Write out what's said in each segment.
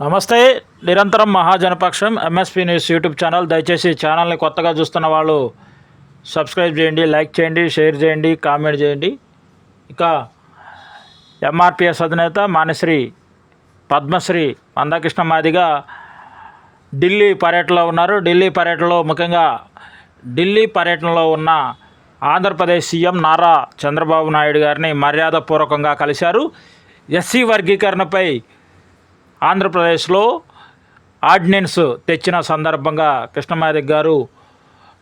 నమస్తే నిరంతరం Mahajanapaksham MSP news YouTube channel దయచేసి ఛానల్ని కొత్తగా చూస్తున్న వాళ్ళు సబ్స్క్రైబ్ చేయండి లైక్ చేయండి షేర్ చేయండి కామెంట్ చేయండి. ఇక ఎంఆర్పిఎస్ అధినేత మానశ్రీ పద్మశ్రీ మందాకృష్ణ మాదిగా ఢిల్లీ పర్యటనలో ఉన్నారు. ఢిల్లీ పర్యటనలో ముఖ్యంగా ఢిల్లీ పర్యటనలో ఉన్న ఆంధ్రప్రదేశ్ సీఎం నారా చంద్రబాబు నాయుడు గారిని మర్యాదపూర్వకంగా కలిశారు. ఎస్సీ వర్గీకరణపై ఆంధ్రప్రదేశ్లో ఆర్డినెన్స్ తెచ్చిన సందర్భంగా కృష్ణమాదిక్ గారు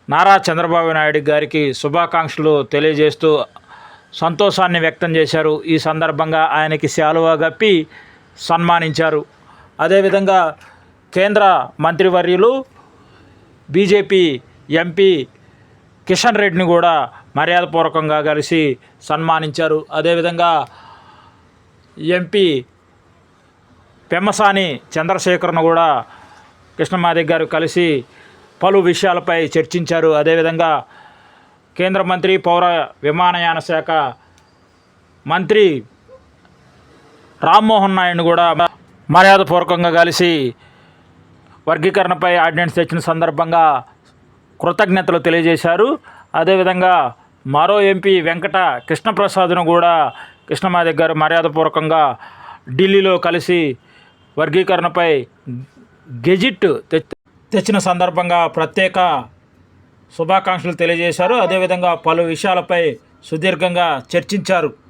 నారా చంద్రబాబు నాయుడు గారికి శుభాకాంక్షలు తెలియజేస్తూ సంతోషాన్ని వ్యక్తం చేశారు. ఈ సందర్భంగా ఆయనకి శాలువా గప్పి సన్మానించారు. అదేవిధంగా కేంద్ర మంత్రివర్యులు బీజేపీ ఎంపీ కిషన్ రెడ్డిని కూడా మర్యాదపూర్వకంగా కలిసి సన్మానించారు. అదేవిధంగా ఎంపీ పెమ్మసాని చంద్రశేఖర్ను కూడా కృష్ణమాదిక్ గారు కలిసి పలు విషయాలపై చర్చించారు. అదేవిధంగా కేంద్ర మంత్రి పౌర విమానయాన శాఖ మంత్రి రామ్మోహన్ నాయుడు కూడా మర్యాదపూర్వకంగా కలిసి వర్గీకరణపై ఆర్డినెన్స్ తెచ్చిన సందర్భంగా కృతజ్ఞతలు తెలియజేశారు. అదేవిధంగా మరో ఎంపీ వెంకట కృష్ణప్రసాద్ను కూడా కృష్ణమాదిక్ గారు మర్యాదపూర్వకంగా ఢిల్లీలో కలిసి వర్గీకరణపై గెజిట్ తె- తెచ్చిన సందర్భంగా ప్రత్యేక శుభాకాంక్షలు తెలియజేశారు. అదేవిధంగా పలు విషయాలపై సుదీర్ఘంగా చర్చించారు.